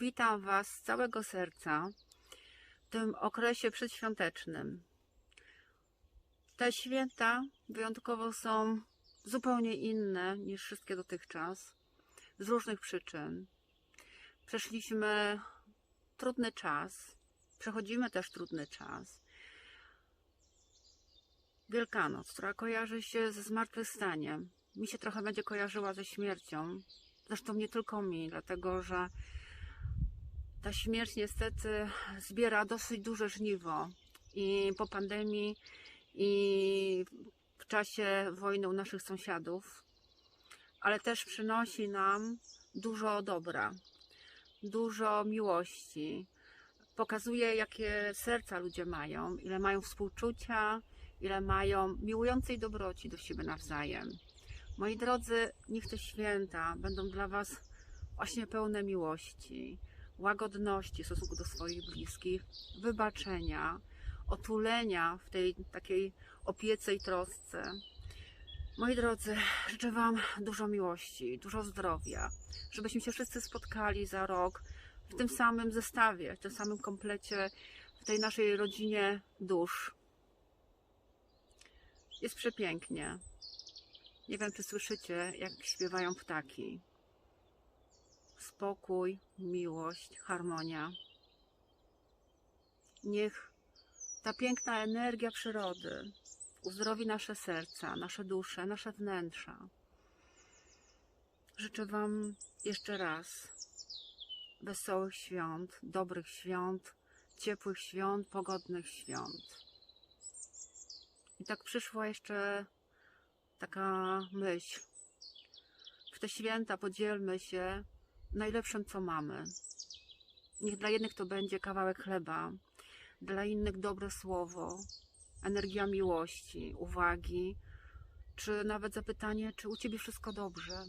Witam Was z całego serca w tym okresie przedświątecznym. Te święta wyjątkowo są zupełnie inne niż wszystkie dotychczas z różnych przyczyn. Przeszliśmy trudny czas, przechodzimy też trudny czas. Wielkanoc, która kojarzy się ze zmartwychwstaniem, mi się trochę będzie kojarzyła ze śmiercią. Zresztą nie tylko mi, dlatego że ta śmierć niestety zbiera dosyć duże żniwo i po pandemii i w czasie wojny u naszych sąsiadów, ale też przynosi nam dużo dobra, dużo miłości. Pokazuje, jakie serca ludzie mają, ile mają współczucia, ile mają miłującej dobroci do siebie nawzajem. Moi drodzy, niech te święta będą dla Was właśnie pełne miłości, łagodności w stosunku do swoich bliskich, wybaczenia, otulenia w tej takiej opiece i trosce. Moi drodzy, życzę Wam dużo miłości, dużo zdrowia, żebyśmy się wszyscy spotkali za rok w tym samym zestawie, w tym samym komplecie, w tej naszej rodzinie dusz. Jest przepięknie. Nie wiem, czy słyszycie, jak śpiewają ptaki. Spokój, miłość, harmonia. Niech ta piękna energia przyrody uzdrowi nasze serca, nasze dusze, nasze wnętrza. Życzę Wam jeszcze raz wesołych świąt, dobrych świąt, ciepłych świąt, pogodnych świąt. I tak przyszła jeszcze taka myśl. W te święta podzielmy się najlepszym, co mamy. Niech dla jednych to będzie kawałek chleba, dla innych dobre słowo, energia miłości, uwagi, czy nawet zapytanie, czy u Ciebie wszystko dobrze.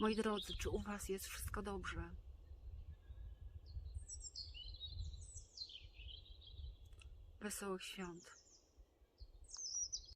Moi drodzy, czy u Was jest wszystko dobrze? Wesołych świąt.